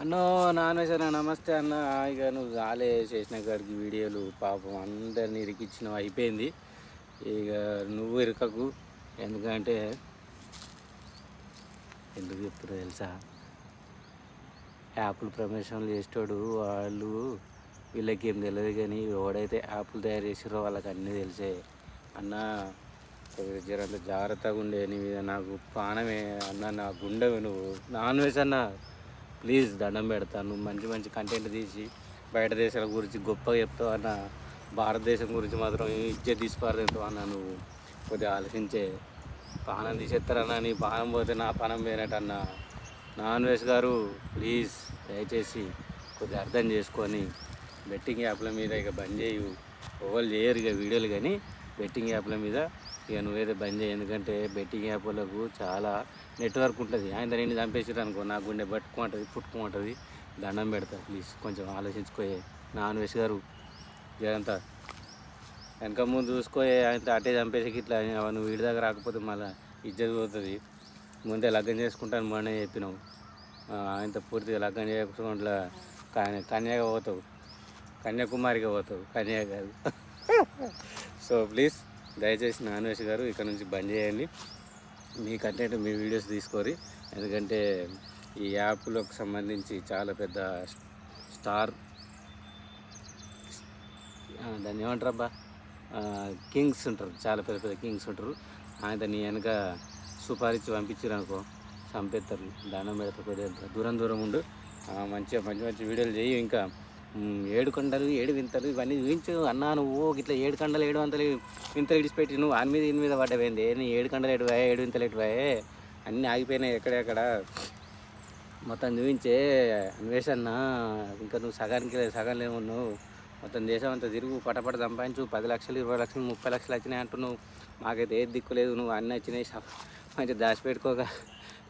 అన్నో non veg నమస్తే అన్న. ఇక నువ్వు రాలే చేసిన కాడికి వీడియోలు పాపం అందరిని ఇరికిచ్చినావు అయిపోయింది. ఇక నువ్వు ఇరకకు. ఎందుకంటే ఎందుకు చెప్తారో తెలుసా? యాప్లు ప్రమోషన్లు చేసేటోడు వాళ్ళు వీళ్ళకి ఏం తెలియదు కానీ ఎవడైతే యాప్లు తయారు చేసారో వాళ్ళకి అన్నీ తెలిసే. అన్న జరంత జాగ్రత్తగా ఉండే నీ మీద నాకు ప్రాణమే. అన్న నా గుండె నువ్వు. నాన్ వెజ్ అన్న. ప్లీజ్ దండం పెడతాను మంచి మంచి కంటెంట్ తీసి బయట దేశాల గురించి గొప్పగా చెప్తావు అన్న భారతదేశం గురించి మాత్రం ఇచ్చే తీసిపారుతావు అన్న నువ్వు కొద్దిగా ఆలోచించే. పానం తీసేస్తారన్న నీ పానం పోతే నా పానం పోయినట్టన్న నాన్ వెజ్ గారు ప్లీజ్ దయచేసి కొద్దిగా అర్థం చేసుకొని బెట్టింగ్ యాప్ల మీద ఇక బంద్ చేయు. ఎవరు చేయరు ఇక వీడియోలు కానీ బెట్టింగ్ యాప్ల మీద ఇక నువ్వేదో బంద్ చేయి. ఎందుకంటే బెట్టింగ్ యాప్లకు చాలా నెట్వర్క్ ఉంటుంది. ఆయన నేను చంపేసారు అనుకో నా గుండె పట్టుకుంటుంది పుట్టుకుంటుంది దండం పెడతా ప్లీజ్. కొంచెం ఆలోచించుకోయే నాన్ వెజ్ గారు జరంతా వెనక ముందు చూసుకోయే ఆయన అటే చంపేసి ఇట్లా నువ్వు వీడి దగ్గర రాకపోతే మళ్ళీ ఇజ్జత్ పోతుంది. ముందే లగ్గం చేసుకుంటాను మొన్నే చెప్పినావు. ఆయనతో పూర్తిగా లగ్గం చేయకుండా కన్య కన్యగా పోతావు. కన్యాకుమారిగా పోతావు. కన్యా కాదు. So please. దయచేసి నాన్వేష్ గారు ఇక్కడ నుంచి బంద్ చేయండి. మీ కంటెంట్ మీ వీడియోస్ తీసుకోరి. ఎందుకంటే ఈ యాప్లకు సంబంధించి చాలా పెద్ద స్టార్ దాన్ని ఏమంటారబ్బా? కింగ్స్ ఉంటారు. చాలా పెద్ద పెద్ద కింగ్స్ ఉంటారు. ఆయన నీ వెనక సుపారిచ్చి పంపించారు అనుకో చంపేస్తారు దానం పెడతారు కొద్దిగా దూరం దూరం ఉండు. మంచిగా మంచి మంచి వీడియోలు చేయి ఇంకా ఏడు కొండలు ఏడు వింతలు ఇవన్నీ చూపించు. అన్నా నువ్వు ఇట్లా ఏడు కండలు ఏడు వంతలు వింతలు ఇడిచిపెట్టి నువ్వు అని మీద ఇన్ మీద పడ్డవేంది? నీ ఏడు కండలు ఎటువాయే ఏడు వింతలు ఎటువాయే అన్నీ ఆగిపోయినాయి ఎక్కడెక్కడ? మొత్తం చూపించే అన్వేషణ ఇంకా నువ్వు సగానికి సగం లేవు నువ్వు మొత్తం దేశం అంతా తిరుగు పటపట సంపాదించు. పది లక్షలు ఇరవై లక్షలు ముప్పై లక్షలు వచ్చినాయి అంటున్నావు. మాకైతే ఏది దిక్కు లేదు నువ్వు అన్నీ వచ్చినాయి. స- మంచిగా దాచిపెట్టుకోక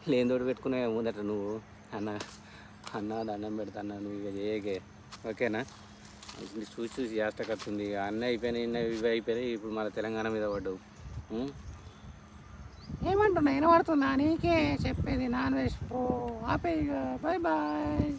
లేని తోడు పెట్టుకునే ముందట నువ్వు. అన్న అన్న దండం పెడతాను నువ్వు ఇక చేయకే. ఓకేనా? చూసి చూసి చేష్టకత్తుంది ఇక అన్నీ అయిపోయినాయి ఇన్ని ఇవి అయిపోయినాయి. ఇప్పుడు మన తెలంగాణ మీద పడ్డావు. ఏమంటున్నా వినబడుతున్నా నీకే చెప్పేది నాన్ వెజ్. ప్రో ఆపే ఇక బాయ్ బాయ్